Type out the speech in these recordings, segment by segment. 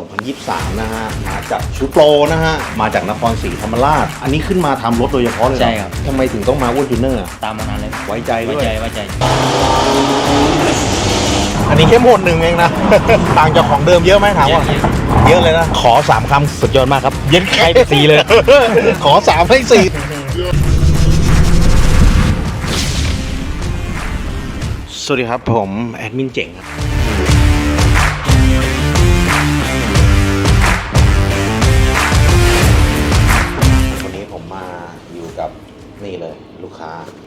2023 นะฮะ มาจากชุดโปรนะฮะ มาจากนครศรีธรรมราช อันนี้ขึ้นมาทำรถโดยเฉพาะเลยเหอใช่ครับ ทำไมถึงต้องมาอ้วนจูเนอร์อะตามมานานเลยไว้ใจไว้ด้วย ใจไว้ใจ อันนี้แค่หมดหนึ่งเองนะ ต่างจากของเดิมเยอะไหมถามว่า เยอะ เยอะเลยนะ ขอสามคำสุดยอดมากครับ เย็นให้ไปสี่เลย ขอสามให้สี่สวัสดีครับผม แอดมินเจ๋งครับ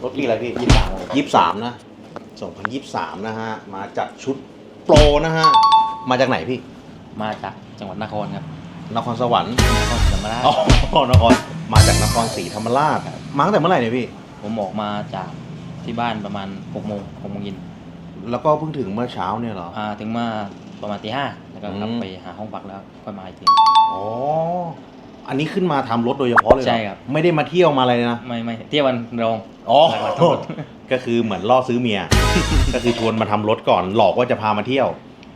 รถปีอะไรพี่ยี่สามยี่สามนะสองพันยี่สามนะฮะ มาจากชุดโปรนะฮะ มาจากไหนพี่ มาจากจังหวัดนครครับ นครสวรรค์ นครศรีธรรมราชอ๋อนคร มาจากนครศรีธรรมราช มาตั้งแต่เมื่อไหร่เนี่ยพี่ ผมออกมาจากที่บ้านประมาณ6โมง6โมงเย็น แล้วก็เพิ่งถึงเมื่อเช้าเนี่ยเหรอ อ่า ถึงมาประมาณตีห้าแล้วก็กลับอืมไปหาห้องพักแล้วค่อยมาอีกทีอ๋อ อันนี้ขึ้นมาทำรถโดยเฉพาะเลยเหอใช่ครับ ไม่ได้มาเที่ยวมาอะไรเลยนะ ไม่ไม่เที่ยววันรอง อ๋อหลายวันทั้งหมดก็คือเหมือนล่อซื้อเมีย ก็คือชวนมาทำรถก่อน หลอกว่าจะพามาเที่ยว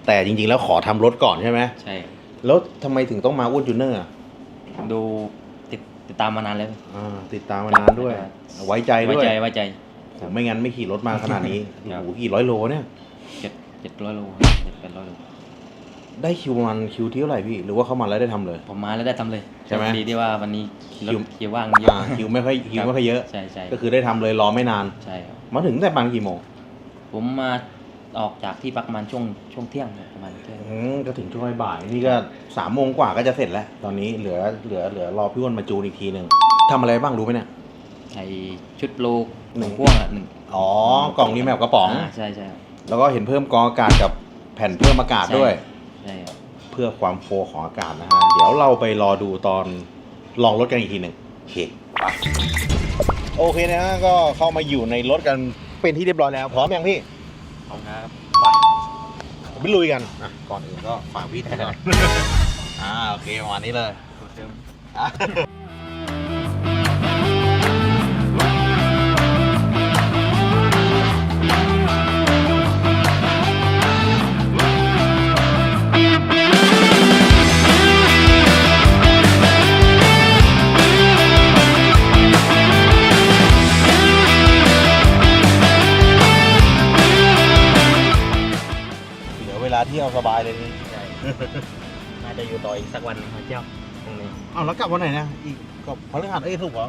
แต่จริงๆแล้วขอทำรถก่อนใช่ไหม ใช่ แล้วทำไมถึงต้องมาอ้วนจูเนอร์อะดูติดติดตามมานานแล้ว อ่าติดตามมานานด้วย ไว้ใจไว้ด้วยใจไว้ใจผมไม่งั้นไม่ขี่รถมาขนาดนี้ ครับ โอ้โหกี่ร้อยโลเนี่ย เจ็ดเจ็ดร้อยโลเจ็ดแปดร้อยโล ได้คิวประมันคิวที่เท่าไหร่พี่ หรือว่าเข้ามาแล้วได้ทำเลย ผมมาแล้วได้ทำเลยใช่ไหมโชคดีที่ว่าวันนี้รถคิวคิวว่างเยอะอ่าคิวไม่ค่อยคิวไม่ค่อยเยอะ ใช่ใช่ก็คือได้ทำเลยรอไม่นาน ใช่ครับ มาถึงตั้งแต่ประมาณกี่โมงผมมาออกจากที่พักประมาณช่วงช่วงเที่ยงเนี่ยประมาณเที่ยงอืมก็ถึงช่วงบ่ายๆนี่ก็สามโมงกว่าก็จะเสร็จแล้ว ตอนนี้เหลือเหลือเหลือรอพี่อ้วนมาจูนอีกทีหนึ่งทำอะไรบ้างรู้ไหมเนี่ย ไอชุดโลกหหนึ่นึ่งงพ่วงอะหนึ่งอ๋อกล่องรีแมปกระป๋องาใช่ใช่ครับ แล้วก็เห็นเพิ่มกรองอากาศกับแผ่นเพิ่มอากาศด้วย ใช่ครับ เพื่อความโฟร์ของอากาศนะฮะ เดี๋ยวเราไปรอดูตอนลองรถกันอีกทีหนึ่งโอเคไปโอเคนะฮะก็เข้ามาอยู่ในรถกันเป็นที่เรียบร้อยแล้ว พร้อมยังพี่ขอบคุณครับไปลุยกันอะก่อนอื่นก็ฝากพี่ถือก่อนอ่าโอเคประมาณนี้เลยายเลยนี่ใช่น่าจะอยู่ต่ออีกสักวันหนึ่งมาเที่ยวตรงนี้อ้าวแล้วกลับวันไหนนะอีกกับพฤหัสเอ้ยถูกเหรอ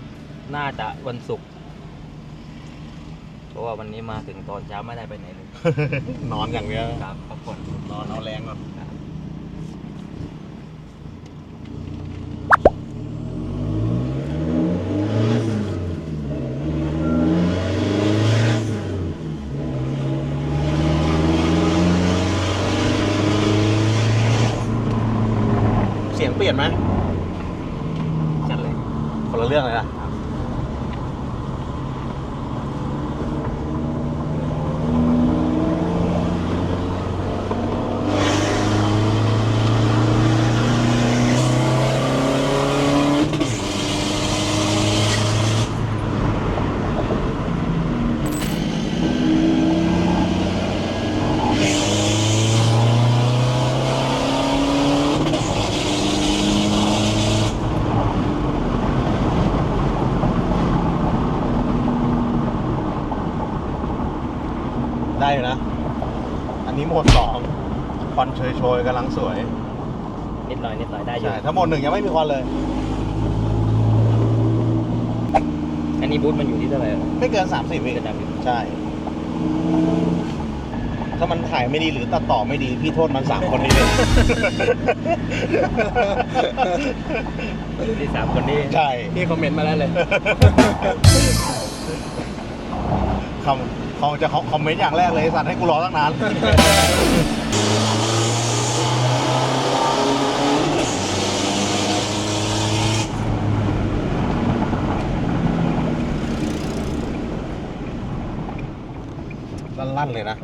น่าจะวันศุกร์เพราะว่าวันนี้มาถึงตอนเช้าไม่ได้ไปไหนเลยนอนอย่างเดียวครับพักผ่อน นอนเอาแรงก่อน เสียงเปลี่ยนไหม จัดเลย คนละเรื่องเลยนะได้อยู่นะ อันนี้ โหมดสองควันเชยโชยๆกำลังสวยนิดหน่อยนิดหน่อยได้อยู่ ใช่ถ้าโหมดหนึ่งยังไม่มีควันเลย อันนี้บูธมันอยู่ที่เท่าไหร่ไม่เกิน30วิจะดับอยู่ใช่ ถ้ามันถ่ายไม่ดีหรือตัดต่อไม่ดีพี่โทษมันสามคนนี้เลยที่สามคนนี้ใช่ พี่คอมเมนต์มาแล้วเลย คำ เขาจะคอมเมนต์อย่างแรกเลยไอ้สัตว์ให้กูรอตั้งนาน ลั่นๆเลยนะ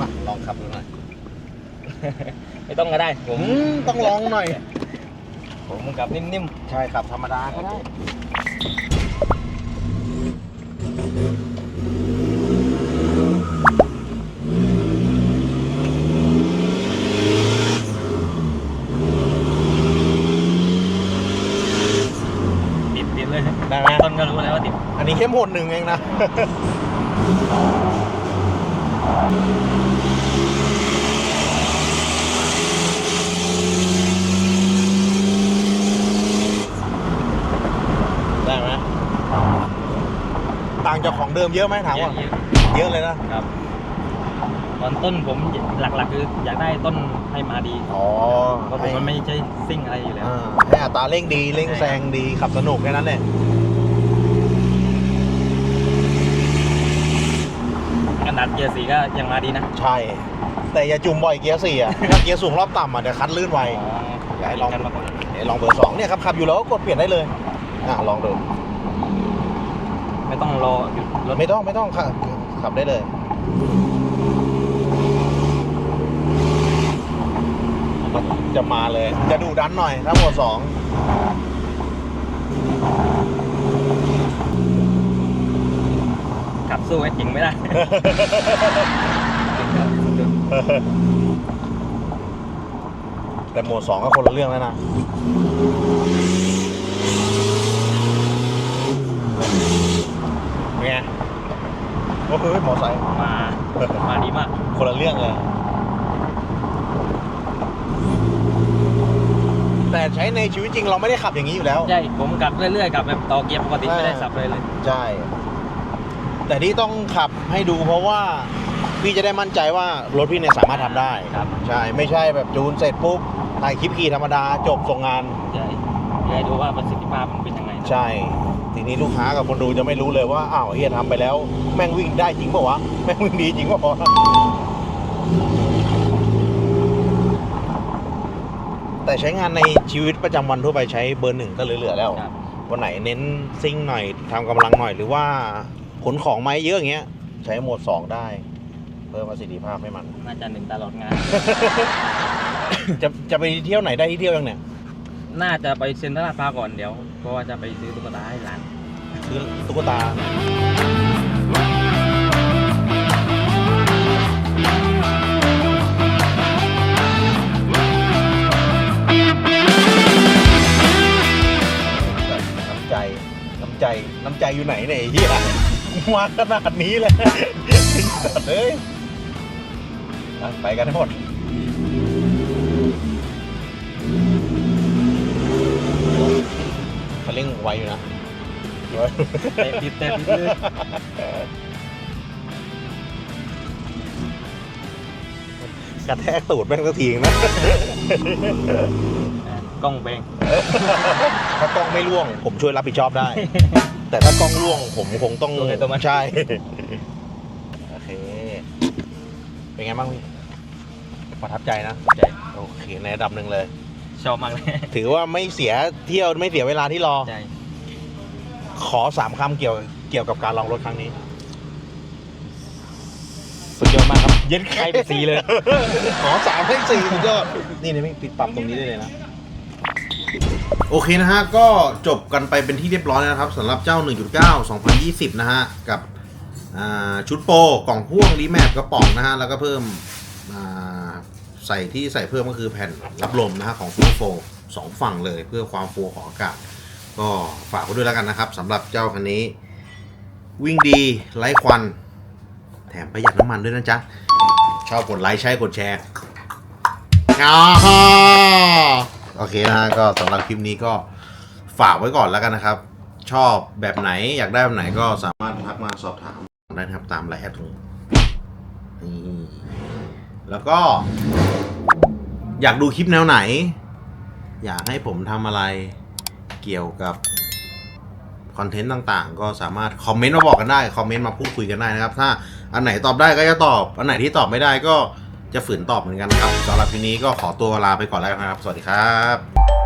มา ลองขับดูหน่อย ไม่ ต้องก็ได้ผมอืมต้องลองหน่อย ผมกับนิ่มๆ ใช่ครับธรรมดาก็ได้ติดติดเลยได้ไหมต้นก็รู้แล้วว่าติด อันนี้เข้มหดหนึ่งเองนะ ได้ไหมต่างจากของเดิมเยอะไหมถามว่า เยอะเยอะเลยนะๆครับ ตอนต้นผมหลักๆคืออยากได้ต้นให้มาดีอ๋อเพราะผมมันไม่ใช่ซิ่งอะไรอยู่แล้ว อ่าให้อัตราเร่งดี เร่งแซงดีขับสนุกแค่นั้นแหละขนาดเกียร์สีก็ยังมาดีนะใช่ แต่อย่าจุ่มบ่อยเกียร์สี่อะถ้าเกียร์สูงรอบต่ำอะเดี๋ยวคัดลื่นไวอยากให้ลอง กันมาก่อน เดี๋ยวลองเบอร์สองเนี่ยครับขับอยู่แล้วก็กดเปลี่ยนได้เลยอะลองดู ไม่ต้องรอหยุดรถไม่ต้องไม่ต้องขับขับได้เลย จะมาเลย จะดูดันหน่อยถ้าหมวดสองขับสู้ไอ้จริงไม่ได้ แต่หมวดสองก็คนละเรื่องแล้วนะเป็นไงโอ้โหมอไซค์ มา มาดีมาก คนละเรื่องเลย แต่ ใช้ในชีวิตจริงเราไม่ได้ขับอย่างนี้อยู่แล้ว ใช่ผมกลับเรื่อยๆกลับแบบต่อเกียร์ปกติไม่ได้อ่าสับเลยเลย ใช่ แต่ที่ต้องขับให้ดูเพราะว่าพี่จะได้มั่นใจว่ารถพี่เนี่ยสามารถทำได้ครับ ใช่ไม่ใช่แบบจูนเสร็จปุ๊บถ่ายคลิปขี่ธรรมดาจบส่งงานใช่เพื่อให้ดูว่าประสิทธิภาพมันเป็นยังไงนะใช่ ทีนี้ลูกค้ากับคนดูจะไม่รู้เลยว่า อ้าวเฮียทำไปแล้ว แม่งวิ่งได้จริงเปล่าวะ แม่งวิ่งดีจริงเปล่าวะ แต่ใช้งานในชีวิตประจำวันทั่วไปใช้เบอร์หนึ่งก็เหลือๆแล้ว ครับ วันไหนเน้นซิ่งหน่อยทำกำลังหน่อยหรือว่าขนของไม่เยอะอย่างเงี้ย ใช้โหมด 2 ได้ เพิ่มประสิทธิภาพให้มัน น่าจะหนึ่งตลอดงาน จะจะไปเที่ยวไหนได้ที่เที่ยวยังเนี่ยน่าจะไปเซ็นทรัลลาดพร้าวก่อนเดี๋ยว เพราะว่าจะไปซื้อตุ๊กตาให้ร้านซื้อตุ๊กตา ใจน้ำใจอยู่ไหนเนี่ยไอ้เหี้ยมาขนาดนี้เลยเฮ้ยอะไปกันให้หมดเขาเร่งไวอยู่นะเตะติดเตะติดเลยกระแทกตูดแม่งสักทีนะ กล้องแบง ถ้ากล้องไม่ร่วง ผมช่วยรับผิดชอบได้ แต่ถ้ากล้องร่วงผมคงต้องตัวใครตัวมัน ใช่โอเค เป็นไงบ้างพี่ประทับใจนะใจโอเคในระดับหนึ่งเลย ชอบมากเลยถือว่าไม่เสียเที่ยวไม่เสียเวลาที่รอ ใจขอสามคำเกี่ยวเกี่ยวกับการลองรถครั้งนี้ สุดยอดมากครับ เย็นใครเป็นสีเลย ขอสามให้สี่สุดยอดนี่นะพี่ปิดปรับตรงนี้ได้เลยนะ โอเคนะฮะ ก็จบกันไปเป็นที่เรียบร้อยแล้วนะครับสำหรับเจ้า 1.9 2020 นะฮะ กับชุดโปรกล่องพ่วงรีแมปกระป๋องนะฮะ แล้วก็เพิ่มอ่าใส่ที่ใส่เพิ่มก็คือแผ่นรับลมนะฮะของฟูโฟสองฝั่งเลยเพื่อความฟูของอากาศ ก็ฝากไว้ด้วยแล้วกันนะครับสำหรับเจ้าคันนี้ วิ่งดีไร้ควัน แถมประหยัดน้ำมันด้วยนะจ๊ะ ชอบกดไลค์ใช่กดแชร์อ๋อ โอเคนะฮะก็สำหรับคลิปนี้ก็ฝากไว้ก่อนแล้วกันนะครับ ชอบแบบไหนอยากได้แบบไหนก็สามารถทักมาสอบถามได้นะครับตามไลน์แอดตรงนี่แล้วก็ อยากดูคลิปแนวไหน อยากให้ผมทำอะไรเกี่ยวกับคอนเทนต์ต่างๆ ก็สามารถคอมเมนต์มาบอกกันได้ คอมเมนต์มาพูดคุยกันได้นะครับ ถ้าอันไหนตอบได้ก็จะตอบ อันไหนที่ตอบไม่ได้ก็ จะฝืนตอบเหมือนกันนะครับสำหรับทีนี้ก็ขอตัวลาไปก่อนแล้วนะครับ สวัสดีครับ